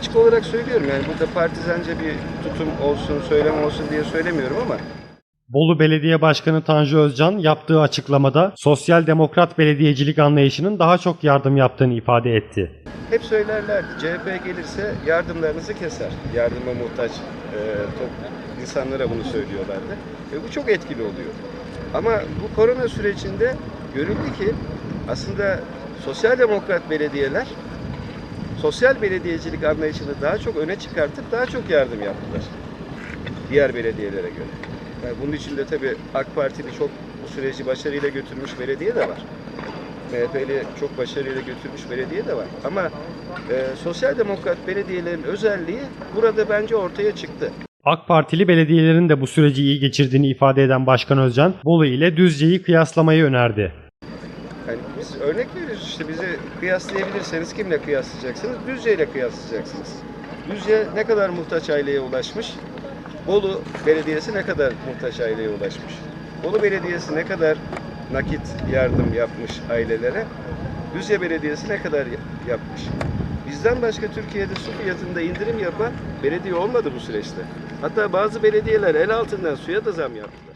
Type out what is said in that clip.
açık olarak söylüyorum yani burada partizanca bir tutum olsun, söylem olsun diye söylemiyorum ama Bolu Belediye Başkanı Tanju Özcan yaptığı açıklamada sosyal demokrat belediyecilik anlayışının daha çok yardım yaptığını ifade etti. hep söylerlerdi CHP gelirse yardımlarınızı keser. Yardıma muhtaç e, top, insanlara bunu söylüyorlardı. Ve bu çok etkili oluyor. Ama bu korona sürecinde görüldü ki aslında sosyal demokrat belediyeler sosyal belediyecilik anlayışını daha çok öne çıkartıp daha çok yardım yaptılar. Diğer belediyelere göre. Yani bunun içinde tabii AK Partili çok bu süreci başarıyla götürmüş belediye de var. MHP'li çok başarıyla götürmüş belediye de var. Ama e, sosyal demokrat belediyelerin özelliği burada bence ortaya çıktı. AK Partili belediyelerin de bu süreci iyi geçirdiğini ifade eden Başkan Özcan, Bolu ile Düzce'yi kıyaslamayı önerdi. Yani biz örnek veriyoruz işte bizi kıyaslayabilirseniz kimle kıyaslayacaksınız? Düzce ile kıyaslayacaksınız. Düzce ne kadar muhtaç aileye ulaşmış? Bolu Belediyesi ne kadar muhtaç aileye ulaşmış? Bolu Belediyesi ne kadar nakit yardım yapmış ailelere? Düzce Belediyesi ne kadar ya- yapmış? Bizden başka Türkiye'de su fiyatında indirim yapan belediye olmadı bu süreçte. Hatta bazı belediyeler el altından suya da zam yaptılar.